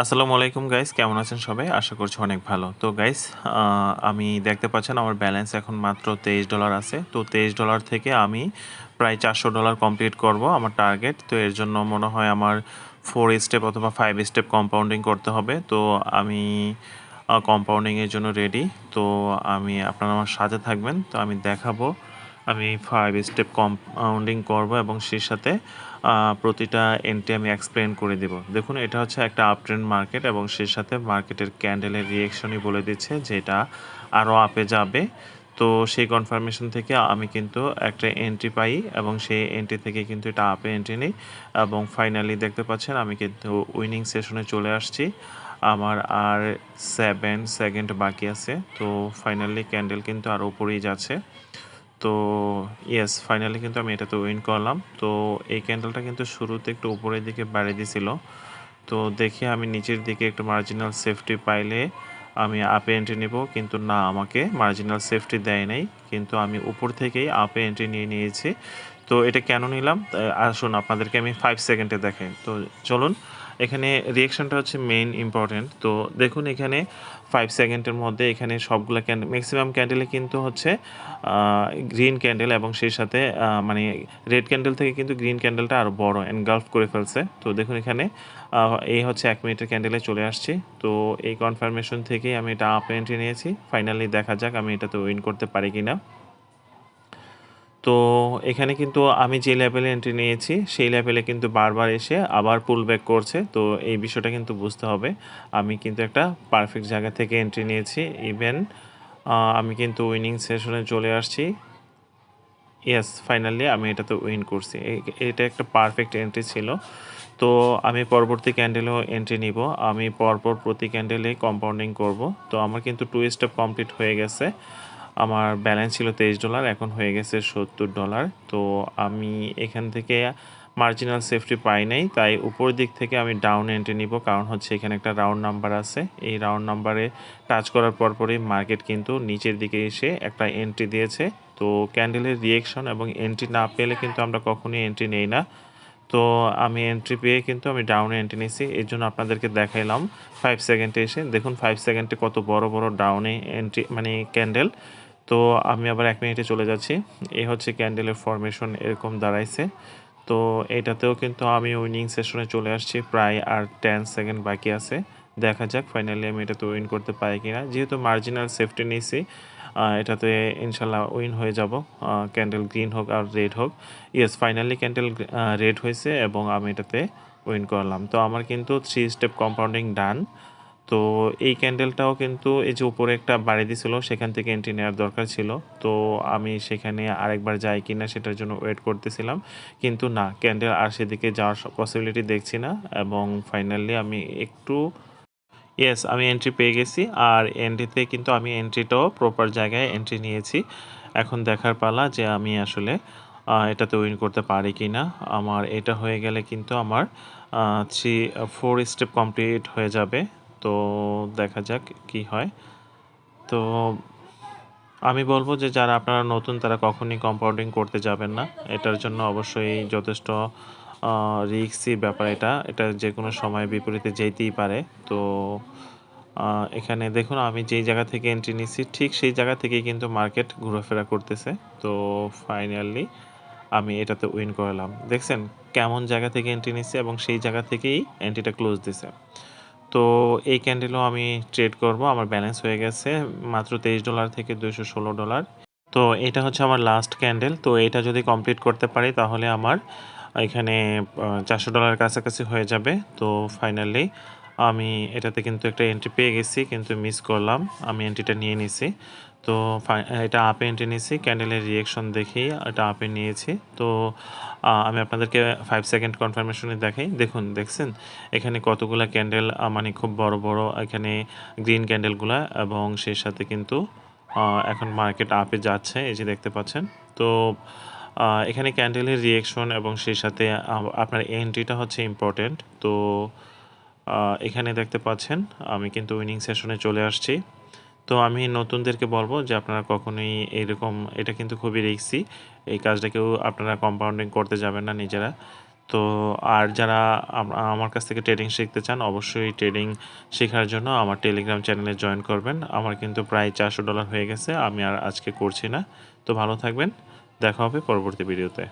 আসসালামু আলাইকুম গাইস কেমন আছেন সবাই? আশা করছি অনেক ভালো। তো গাইস আমি দেখতে পাচ্ছেন আমার ব্যালেন্স এখন মাত্র তেইশ ডলার আছে। তো, তেইশ ডলার থেকে আমি প্রায় চারশো ডলার কমপ্লিট করব আমার টার্গেট তো, এর জন্য মনে হয় আমার ফোর স্টেপ অথবা ফাইভ স্টেপ কম্পাউন্ডিং করতে হবে। তো, আমি কম্পাউন্ডিংয়ের জন্য রেডি তো, আমি, আপনারা আমার সাথে থাকবেন। তো, আমি দেখাবো। আমি ফাইভ স্টেপ কম্পাউন্ডিং করব এবং সেই সাথে প্রতিটা এন্ট্রি আমি এক্সপ্লেন করে দেব। দেখুন, এটা হচ্ছে একটা আপ ট্রেন্ড মার্কেট এবং সেই সাথে মার্কেটের ক্যান্ডেলের রিয়েকশনই বলে দিচ্ছে যে এটা আরও আপে যাবে। তো সেই কনফার্মেশন থেকে আমি কিন্তু একটা এন্ট্রি পাই এবং সেই এন্ট্রি থেকে কিন্তু এটা আপে এন্ট্রি নিই এবং ফাইনালি দেখতে পাচ্ছেন আমি কিন্তু উইনিং সেশনে চলে আসছি। আমার আর সেভেন সেকেন্ড বাকি আছে, তো ফাইনালি ক্যান্ডেল কিন্তু আরও উপরেই যাচ্ছে। তো ইয়েস ফাইনালি কিন্তু আমি এটাতে উইন করলাম। তো, এই ক্যান্ডেলটা কিন্তু শুরুতে একটু উপরের দিকে বাড়িয়ে দিছিল। তো, দেখি আমি নিচের দিকে একটু মার্জিনাল সেফটি পাইলে আমি আপে এন্ট্রি নেব, কিন্তু না, আমাকে মার্জিনাল সেফটি দেয় নাই। কিন্তু আমি উপর থেকেই আপে এন্ট্রি নিয়ে নিয়েছি। তো, এটা কেন নিলাম? আসুন, আপনাদেরকে আমি ফাইভ সেকেন্ডে দেখাই। তো, চলুন এখানে রিয়েকশনটা হচ্ছে মেইন ইম্পর্টেন্ট তো দেখুন এখানে ফাইভ সেকেন্ডের মধ্যে এখানে সবগুলো ক্যান্ডেল ম্যাক্সিমাম ক্যান্ডেলে কিন্তু হচ্ছে গ্রিন ক্যান্ডেল এবং সেই সাথে মানে রেড ক্যান্ডেল থেকে কিন্তু গ্রিন ক্যান্ডেলটা আরও বড় এনগালফ করে ফেলছে। তো দেখুন এখানে এই হচ্ছে এক মিনিটের ক্যান্ডেলে চলে আসছি। তো এই কনফার্মেশন থেকেই আমি এটা আপ এন্ট্রি নিয়েছি। ফাইনালি দেখা যাক আমি এটাতে উইন করতে পারি কি না তো এখানে কিন্তু আমি যে লেভেলে এন্ট্রি নিয়েছি, সেই লেভেলে কিন্তু বারবার এসে আবার পুল ব্যাক করছে। তো এই বিষয়টা কিন্তু বুঝতে হবে। আমি কিন্তু একটা পারফেক্ট জায়গা থেকে এন্ট্রি নিয়েছি। ইভেন আমি কিন্তু উইনিং সেশনে চলে আসছি। ইয়েস ফাইনালি আমি এটাতে উইন করছি। এটা একটা পারফেক্ট এন্ট্রি ছিল। তো আমি পরবর্তী ক্যান্ডেলেও এন্ট্রি নিব। আমি পরপর প্রতি ক্যান্ডেলে কম্পাউন্ডিং করব। তো আমার কিন্তু টু স্টেপ কমপ্লিট হয়ে গেছে। আমার ব্যালেন্স ছিল তেইশ ডলার এখন হয়ে গেছে সত্তর ডলার তো আমি এখান থেকে মার্জিনাল সেফটি পাই নাই, তাই উপর দিক থেকে আমি ডাউন এন্ট্রি নিব, কারণ হচ্ছে এখানে একটা রাউন্ড নাম্বার আছে। এই রাউন্ড নাম্বারে টাচ করার পরপরই মার্কেট কিন্তু নিচের দিকে এসে একটা এন্ট্রি দিয়েছে। তো ক্যান্ডেলের রিয়েকশন এবং এন্ট্রি না পেলে কিন্তু আমরা কখনোই এন্ট্রি নেই না। তো আমি এন্ট্রি পেয়ে কিন্তু আমি ডাউনে এন্ট্রি নিয়েছি এর জন্য আপনাদেরকে দেখাইলাম। ফাইভ সেকেন্ডে এসে, দেখুন ফাইভ সেকেন্ডে কত বড় বড় ডাউনে এন্ট্রি মানে ক্যান্ডেল তো আমি আবার এক মিনিটে চলে যাচ্ছি। এই হচ্ছে ক্যান্ডেলের ফরমেশন এরকম দাঁড়াইছে। তো এটাতেও কিন্তু আমি উইনিং সেশনে চলে আসছি, প্রায় আর টেন সেকেন্ড বাকি আছে। দেখা যাক ফাইনালি আমি এটাতে উইন করতে পারি কিনা। যেহেতু মার্জিনাল সেফটি নিয়েছি এটাতে ইনশাল্লাহ উইন হয়ে যাব। ক্যান্ডেল গ্রিন হোক আর রেড হোক। ইয়েস ফাইনালি ক্যান্ডেল রেড হয়েছে এবং আমি এটাতে উইন করলাম। তো আমার কিন্তু থ্রি স্টেপ কম্পাউন্ডিং ডান তো এই ক্যান্ডেলটাও কিন্তু এই যে উপরে একটা বাড়ি দিছিল, সেখান থেকে এন্ট্রি নেওয়ার দরকার ছিল। তো আমি সেখানে আরেকবার যাই কি না সেটার জন্য ওয়েট করতেছিলাম। কিন্তু না ক্যান্ডেল আর সেদিকে যাওয়ার পসিবিলিটি দেখছি না এবং ফাইনালি আমি একটু ইয়েস আমি এন্ট্রি পেয়ে গেছি। আর এন্ট্রিতে কিন্তু আমি এন্ট্রিটাও প্রপার জায়গায় এন্ট্রি নিয়েছি। এখন দেখার পালা যে আমি আসলে এটাতে উইন করতে পারি কি না আমার এটা হয়ে গেলে কিন্তু আমার থ্রি ফোর স্টেপ কমপ্লিট হয়ে যাবে। তো দেখা যাক কি হয়। তো আমি বলব যে যারা আপনারা নতুন তারা কখনই কম্পাউন্ডিং করতে যাবেন না। এটার জন্য অবশ্যই যথেষ্ট রিক্সি ব্যাপার এটা। এটা যে কোনো সময় বিপরীতে যেতেই পারে। তো এখানে দেখুন আমি যেই জায়গা থেকে এন্ট্রি নিচ্ছি ঠিক সেই জায়গা থেকেই কিন্তু মার্কেট ঘোরাফেরা করতেছে। তো ফাইনালি আমি এটাতে উইন করলাম। দেখছেন? কেমন জায়গা থেকে এন্ট্রি নিচ্ছে এবং সেই জায়গা থেকেই এন্ট্রিটা ক্লোজ দিছে। তো এই ক্যান্ডেলও আমি ট্রেড করব। আমার ব্যালেন্স হয়ে গেছে মাত্র তেইশ ডলার থেকে দুশো ষোলো ডলার তো এটা হচ্ছে আমার লাস্ট ক্যান্ডেল তো এটা যদি কমপ্লিট করতে পারি তাহলে আমার এখানে চারশো ডলার কাছাকাছি হয়ে যাবে। তো ফাইনালি আমি এটাতে কিন্তু একটা এন্ট্রি পেয়ে গেছি, কিন্তু মিস করলাম। আমি এন্ট্রিটা নিয়ে নিছি। তো এটা আপে এন্ট্রি নিয়েছি ক্যান্ডেলের রিয়েকশন দেখেই এটা আপে নিয়েছি। তো আমি আপনাদেরকে ফাইভ সেকেন্ড কনফার্মেশনে দেখাই। দেখুন, দেখছেন? এখানে কতগুলো ক্যান্ডেল মানে খুব বড় বড়, এখানে গ্রিন ক্যান্ডেলগুলো এবং সেই সাথে কিন্তু এখন মার্কেট আপে যাচ্ছে, এই যে দেখতে পাচ্ছেন? তো এখানে ক্যান্ডেলের রিয়েকশন এবং সেই সাথে আপনার এন্ট্রিটা হচ্ছে ইম্পর্টেন্ট তো এখানে দেখতে পাচ্ছেন? আমি কিন্তু উইনিং সেশনে চলে আসছি। তো আমি নতুনদেরকে বলব যে আপনারা কখনোই এরকম, এটা কিন্তু খুবই রিক্সি এই কাজটা কেউ আপনারা কম্পাউন্ডিং করতে যাবেন না নিজেরা। তো আর যারা আমার কাছ থেকে ট্রেডিং শিখতে চান, অবশ্যই ট্রেডিং শেখার জন্য আমার টেলিগ্রাম চ্যানেলে জয়েন করবেন। আমার কিন্তু প্রায় চারশো ডলার হয়ে গেছে, আমি আর আজকে করছি না। তো ভালো থাকবেন, দেখা হবে পরবর্তী ভিডিওতে